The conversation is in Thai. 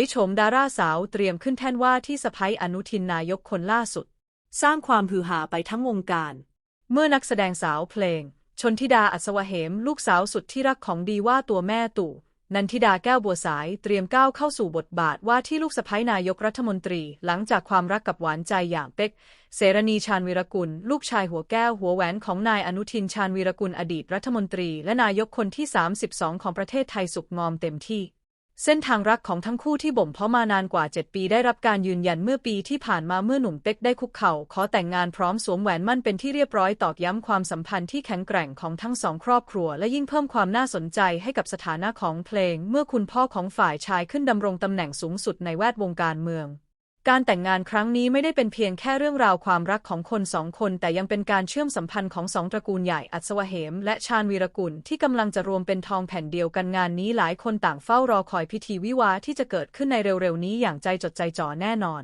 ยโฉมดาราสาวเตรียมขึ้นแท่นว่าที่สะพ้ยอนุทินนายกคนล่าสุด สร้างความฮือหาไปทั้งวงการ เมื่อนักแสดงสาวเพลง ชนธิดาอัศวเหม ลูกสาวสุดที่รักของดีว่าตัวแม่ตู่นันทิดาแก้วบัวสายเตรียมก้าวเข้าสู่บทบาทว่าที่ลูกสะพ้ยนายกรัฐมนตรี หลังจากความรักกับหวานใจอย่างเป็ก เสรณีชาญวีรกุล ลูกชายหัวแก้วหัวแหวนของนายอนุทินชาญวีรกุลอดีตรัฐมนตรี และนายกคนที่ 32 ของประเทศไทยสุกงอมเต็มที่ เส้นทางรักของทั้งคู่ที่บ่มเพาะมานานกว่า 7 ปีได้รับการยืนยันเมื่อปีที่ผ่านมาเมื่อหนุ่มเป็กได้คุกเข่า ขอแต่งงานพร้อมสวมแหวนมั่นเป็นที่เรียบร้อยตอกย้ำความสัมพันธ์ที่แข็งแกร่งของทั้งสองครอบครัว และยิ่งเพิ่มความน่าสนใจให้กับสถานะของเพลง เมื่อคุณพ่อของฝ่ายชายขึ้นดำรงตำแหน่งสูงสุดในแวดวงการเมือง การแต่งงานครั้งนี้ไม่ได้เป็นเพียงแค่เรื่องราวความรักของคนสองคน แต่ยังเป็นการเชื่อมสัมพันธ์ของสองตระกูลใหญ่อัศวเหม และชาญวีรกุลที่กำลังจะรวมเป็นทองแผ่นเดียวกันงานนี้หลายคนต่างเฝ้ารอคอยพิธีวิวาที่จะเกิดขึ้นในเร็วๆนี้อย่างใจจดใจจ่อแน่นอน